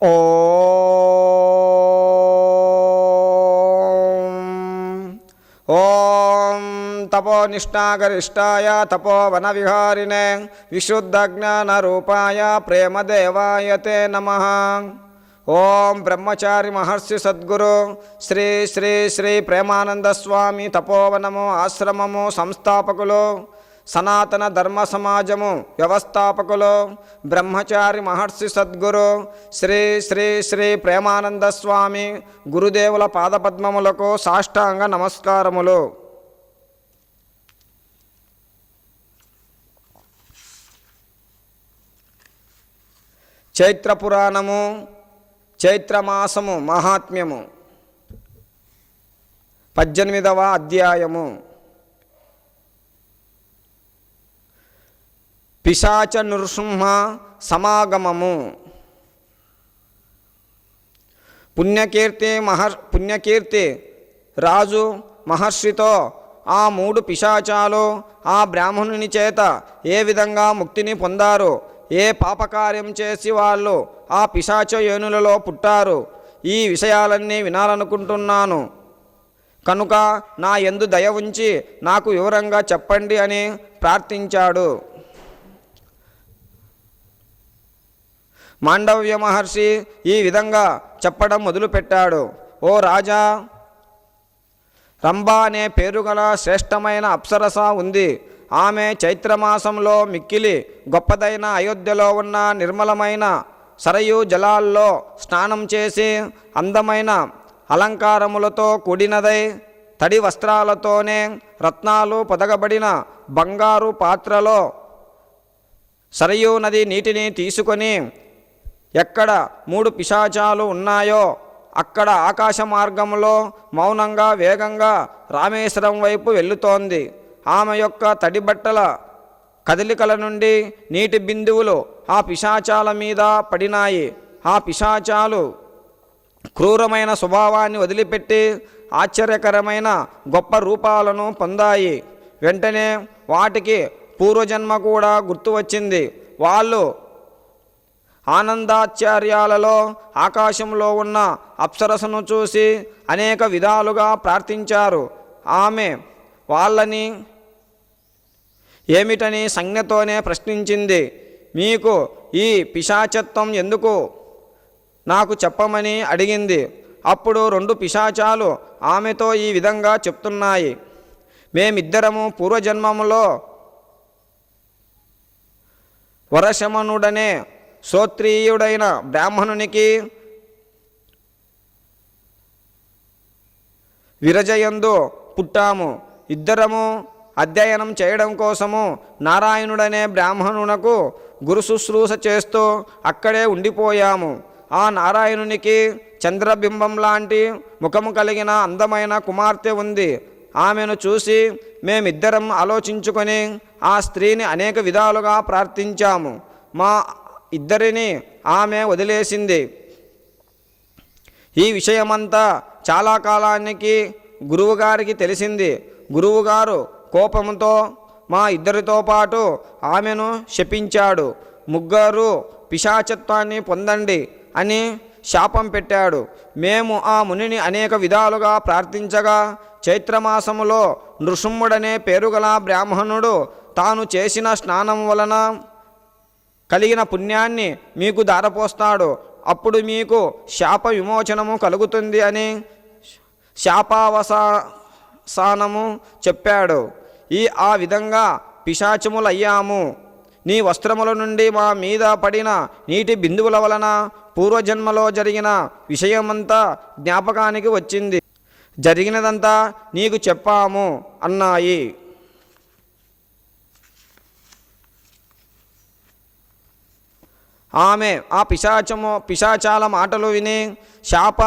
ఓ ఓం తపోనిష్టాగరిష్టాయ తపోవనవిహారిణే విశుద్ధజ్ఞానరూపాయ ప్రేమదేవాయ తే నమ ఓం బ్రహ్మచారి మహర్షి సద్గురు శ్రీ శ్రీ శ్రీ ప్రేమానంద స్వామి తపోవనము ఆశ్రమము సంస్థాపకులు సనాతన ధర్మ సమాజము వ్యవస్థాపకులు బ్రహ్మచారి మహర్షి సద్గురు శ్రీ శ్రీ శ్రీ ప్రేమానంద స్వామి గురుదేవుల పాదపద్మములకు సాష్టాంగ నమస్కారములు. చైత్ర పురాణము చైత్రమాసము మహాత్మ్యము. పద్దెనిమిదవ అధ్యాయము. పిశాచ నృసింహ సమాగమము. పుణ్యకీర్తి మహర్ పుణ్యకీర్తి రాజు మహర్షితో ఆ మూడు పిశాచాలు ఆ బ్రాహ్మణుని చేత ఏ విధంగా ముక్తిని పొందారు ఏ పాపకార్యం చేసి వాళ్ళు ఆ పిశాచ ఏనులలో పుట్టారు ఈ విషయాలన్నీ వినాలనుకుంటున్నాను. కనుక నా ఎందు దయ ఉంచి నాకు వివరంగా చెప్పండి అని ప్రార్థించాడు. మాండవ్య మహర్షి ఈ విధంగా చెప్పడం మొదలుపెట్టాడు. ఓ రాజా రంభ అనే పేరుగల శ్రేష్టమైన అప్సరస ఉంది. ఆమె చైత్రమాసంలో మిక్కిలి గొప్పదైన అయోధ్యలో ఉన్న నిర్మలమైన సరయు జలాల్లో స్నానం చేసి అందమైన అలంకారములతో కూడినదై తడి వస్త్రాలతోనే రత్నాలు పొదగబడిన బంగారు పాత్రలో సరయూ నది నీటిని తీసుకొని ఎక్కడ మూడు పిశాచాలు ఉన్నాయో అక్కడ ఆకాశ మార్గంలో మౌనంగా వేగంగా రామేశ్వరం వైపు వెళ్ళుతోంది. ఆమె యొక్క తడి బట్టల కదలికల నుండి నీటి బిందువులు ఆ పిశాచాల మీద పడినాయి. ఆ పిశాచాలు క్రూరమైన స్వభావాన్ని వదిలిపెట్టి ఆశ్చర్యకరమైన గొప్ప రూపాలను పొందాయి. వెంటనే వాటికి పూర్వజన్మ కూడా గుర్తు వచ్చింది. వాళ్ళు ఆనందాచార్యాలలో ఆకాశంలో ఉన్న అప్సరసను చూసి అనేక విధాలుగా ప్రార్థించారు. ఆమె వాళ్ళని ఏమిటని సంజ్ఞతోనే ప్రశ్నించింది. మీకు ఈ పిశాచత్వం ఎందుకు? నాకు చెప్పమని అడిగింది. అప్పుడు రెండు పిశాచాలు ఆమెతో ఈ విధంగా చెప్తున్నాయి. మేమిద్దరము పూర్వజన్మములో వరశమనుడనే శ్రోత్రియుడైన బ్రాహ్మణునికి విరజయందు పుట్టాము. ఇద్దరము అధ్యయనం చేయడం కోసము నారాయణుడనే బ్రాహ్మణునకు గురు శుశ్రూష చేస్తూ అక్కడే ఉండిపోయాము. ఆ నారాయణునికి చంద్రబింబం లాంటి ముఖము కలిగిన అందమైన కుమార్తె ఉంది. ఆమెను చూసి మేమిద్దరం ఆలోచించుకొని ఆ స్త్రీని అనేక విధాలుగా ప్రార్థించాము. మా ఇద్దరిని ఆమె వదిలేసింది. ఈ విషయమంతా చాలా కాలానికి గురువుగారికి తెలిసింది. గురువుగారు కోపంతో మా ఇద్దరితో పాటు ఆమెను శపించాడు. ముగ్గురు పిశాచత్వాన్ని పొందండి అని శాపం పెట్టాడు. మేము ఆ మునిని అనేక విధాలుగా ప్రార్థించగా చైత్రమాసములో నృసింహుడనే పేరుగల బ్రాహ్మణుడు తాను చేసిన స్నానం వలన కలిగిన పుణ్యాన్ని మీకు దారపోస్తాడు అప్పుడు మీకు శాప విమోచనము కలుగుతుంది అని శాపావసానము చెప్పాడు. ఈ ఆ విధంగా పిశాచములయ్యాము. నీ వస్త్రముల నుండి మా మీద పడిన నీటి బిందువుల వలన పూర్వజన్మలో జరిగిన విషయమంతా జ్ఞాపకానికి వచ్చింది. జరిగినదంతా నీకు చెప్పాము అన్నాయి. ఆమె ఆ పిశాచము పిశాచాల మాటలు విని శాప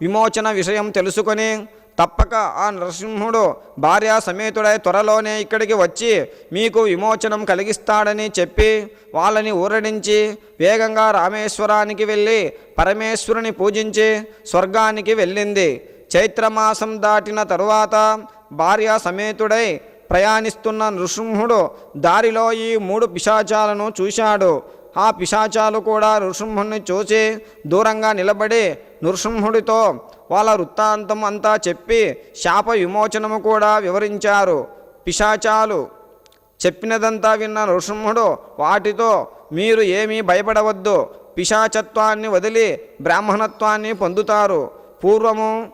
విమోచన విషయం తెలుసుకొని తప్పక ఆ నరసింహుడు భార్య సమేతుడై త్వరలోనే ఇక్కడికి వచ్చి మీకు విమోచనం కలిగిస్తాడని చెప్పి వాళ్ళని ఊరడించి వేగంగా రామేశ్వరానికి వెళ్ళి పరమేశ్వరుని పూజించి స్వర్గానికి వెళ్ళింది. చైత్రమాసం దాటిన తరువాత భార్య సమేతుడై ప్రయాణిస్తున్న నృసింహుడు దారిలో ఈ మూడు పిశాచాలను చూశాడు. ఆ పిశాచాలు కూడా నృసింహుణ్ణి చూసి దూరంగా నిలబడి నృసింహుడితో వాళ్ళ వృత్తాంతం అంతా చెప్పి శాప విమోచనము కూడా వివరించారు. పిశాచాలు చెప్పినదంతా విన్న నృసింహుడు వాటితో మీరు ఏమీ భయపడవద్దు. పిశాచత్వాన్ని వదిలి బ్రాహ్మణత్వాన్ని పొందుతారు. పూర్వము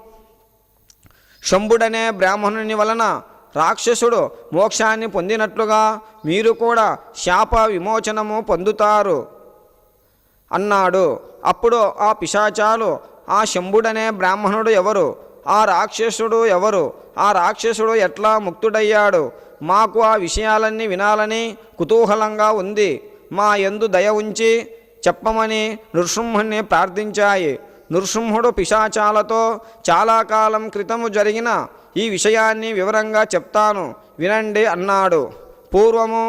శంభుడనే బ్రాహ్మణుని వలన రాక్షసుడు మోక్షాన్ని పొందినట్లుగా మీరు కూడా శాప విమోచనము పొందుతారు. అన్నాడు. అప్పుడు ఆ పిశాచాలు ఆ శంభుడనే బ్రాహ్మణుడు ఎవరు? ఆ రాక్షసుడు ఎవరు? ఆ రాక్షసుడు ఎట్లా ముక్తుడయ్యాడు? మాకు ఆ విషయాలన్నీ వినాలని కుతూహలంగా ఉంది. మా యందు దయ ఉంచి చెప్పమని నృసింహుణ్ణి ప్రార్థించాయి. నృసింహుడు పిశాచాలతో చాలా కాలం క్రితము జరిగిన ఈ విషయాన్ని వివరంగా చెప్తాను. వినండి అన్నాడు. పూర్వము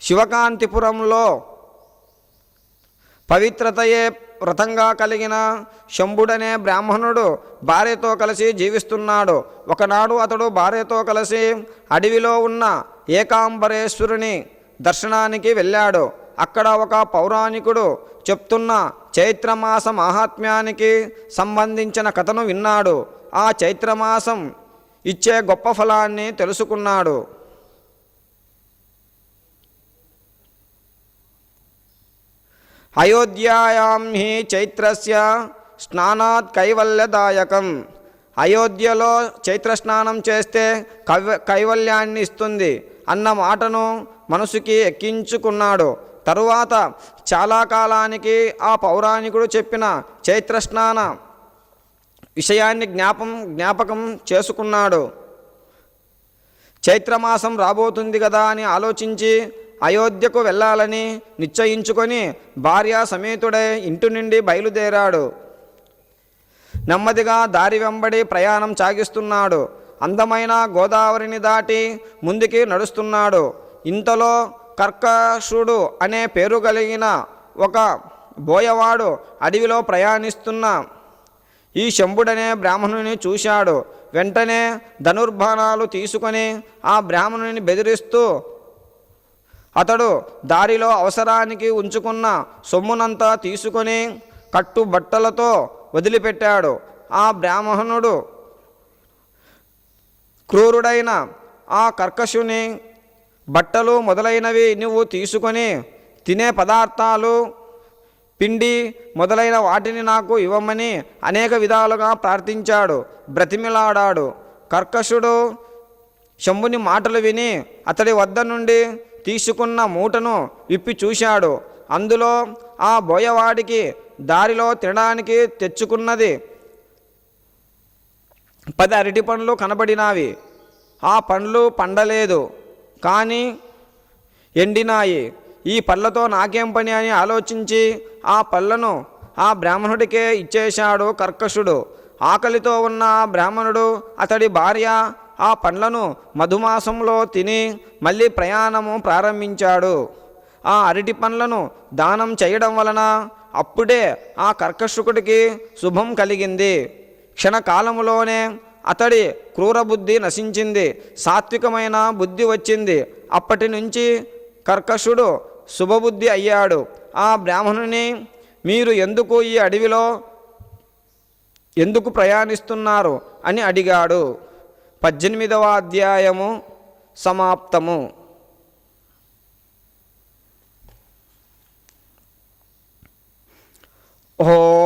శివకాంతిపురంలో పవిత్రతయే వ్రతంగా కలిగిన శంభుడనే బ్రాహ్మణుడు భార్యతో కలిసి జీవిస్తున్నాడు. ఒకనాడు అతడు భార్యతో కలిసి అడవిలో ఉన్న ఏకాంబరేశ్వరుని దర్శనానికి వెళ్ళాడు. అక్కడ ఒక పౌరాణికుడు చెప్తున్న చైత్రమాస మాహాత్మ్యానికి సంబంధించిన కథను విన్నాడు. ఆ చైత్రమాసం ఇచ్చే గొప్ప ఫలాన్ని తెలుసుకున్నాడు. అయోధ్యాయాం హి చైత్రస్య స్నానాత్ కైవల్యదాయకం. అయోధ్యలో చైత్ర స్నానం చేస్తే కైవ కైవల్యాన్ని ఇస్తుంది అన్న మాటను మనసుకి ఎక్కించుకున్నాడు. తరువాత చాలా కాలానికి ఆ పౌరాణికుడు చెప్పిన చైత్ర స్నాన విషయాన్ని జ్ఞాపం జ్ఞాపకం చేసుకున్నాడు. చైత్రమాసం రాబోతుంది కదా అని ఆలోచించి అయోధ్యకు వెళ్ళాలని నిశ్చయించుకొని భార్య సమేతుడై ఇంటి నుండి బయలుదేరాడు. నెమ్మదిగా దారి వెంబడి ప్రయాణం సాగిస్తున్నాడు. అందమైన గోదావరిని దాటి ముందుకి నడుస్తున్నాడు. ఇంతలో కర్కశుడు అనే పేరు కలిగిన ఒక బోయవాడు అడవిలో ప్రయాణిస్తున్న ఈ శంభుడనే బ్రాహ్మణుని చూశాడు. వెంటనే ధనుర్బాణాలు తీసుకొని ఆ బ్రాహ్మణుని బెదిరిస్తూ అతడు దారిలో అవసరానికి ఉంచుకున్న సొమ్మునంతా తీసుకొని కట్టు బట్టలతో వదిలిపెట్టాడు. ఆ బ్రాహ్మణుడు క్రూరుడైన ఆ కర్కశుని బట్టలు మొదలైనవి నువ్వు తీసుకొని తినే పదార్థాలు పిండి మొదలైన వాటిని నాకు ఇవ్వమని అనేక విధాలుగా ప్రార్థించాడు బ్రతిమిలాడాడు. కర్కశుడు శంభుని మాటలు విని అతడి వద్ద నుండి తీసుకున్న మూటను విప్పి చూశాడు. అందులో ఆ బోయవాడికి దారిలో తినడానికి తెచ్చుకున్నది పది అరటి పండ్లు కనబడినావి. ఆ పండ్లు పండలేదు కానీ ఎండినాయి. ఈ పళ్ళతో నాకేం పని అని ఆలోచించి ఆ పళ్ళను ఆ బ్రాహ్మణుడికే ఇచ్చేశాడు కర్కశుడు. ఆకలితో ఉన్న ఆ బ్రాహ్మణుడు అతడి భార్య ఆ పండ్లను మధుమాసంలో తిని మళ్ళీ ప్రయాణము ప్రారంభించాడు. ఆ అరటి పండ్లను దానం చేయడం వలన అప్పుడే ఆ కర్కశుకుడికి శుభం కలిగింది. క్షణకాలములోనే అతడి క్రూర బుద్ధి నశించింది సాత్వికమైన బుద్ధి వచ్చింది. అప్పటి నుంచి కర్కశుడు శుభబుద్ధి అయ్యాడు. ఆ బ్రాహ్మణుని మీరు ఎందుకు ఈ అడవిలో ఎందుకు ప్రయాణిస్తున్నారు అని అడిగాడు. పద్దెనిమిదవ అధ్యాయము సమాప్తము. ఓ